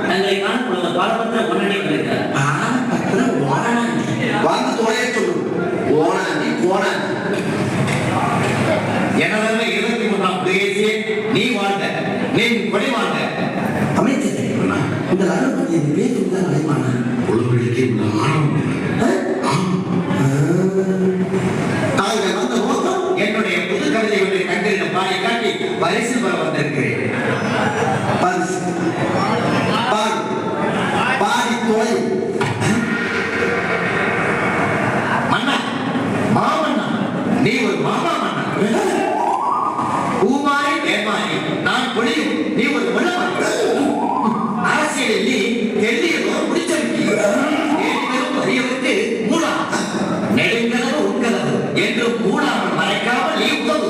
தங்களை காணப்படுவது பாரபத்திர முன்னணி கிடைக்கிறார் பாரபத்திர ஓனாண்டி. வந்து தொலைய சொல்லு. ஓனாண்டி ஓனாண்டி. எனதல்ல இருபத்தி மூன்றாம் புலிகேசியே நீ வாழ்ந்த நீ வாழ்ந்த அமைச்சர் இந்த அருள்பதி என் பேர் தான் அழைமானா உலகிற்கு உள்ள ஆணவம் வந்த நோக்கம் என்னுடைய புது கவிதை ஒன்றை கண்களிடம் பாடி காட்டி பரிசு பெற வந்திருக்கிறேன் பரிசு பாடி பாடி தொலை மன்னா மாமன்னா நீ ஒரு மாமா மன்னா நான் பொழியும். நீ ஒரு முள்ளமாரி அரசியலில் நீ தெல்லியதோ முடிச்சவிக்கி அறியவிட்டு மூடா. நெடுங்கலவு உட்கலவு என்று மூடாமல் மறைக்காமல் நீ உதவு.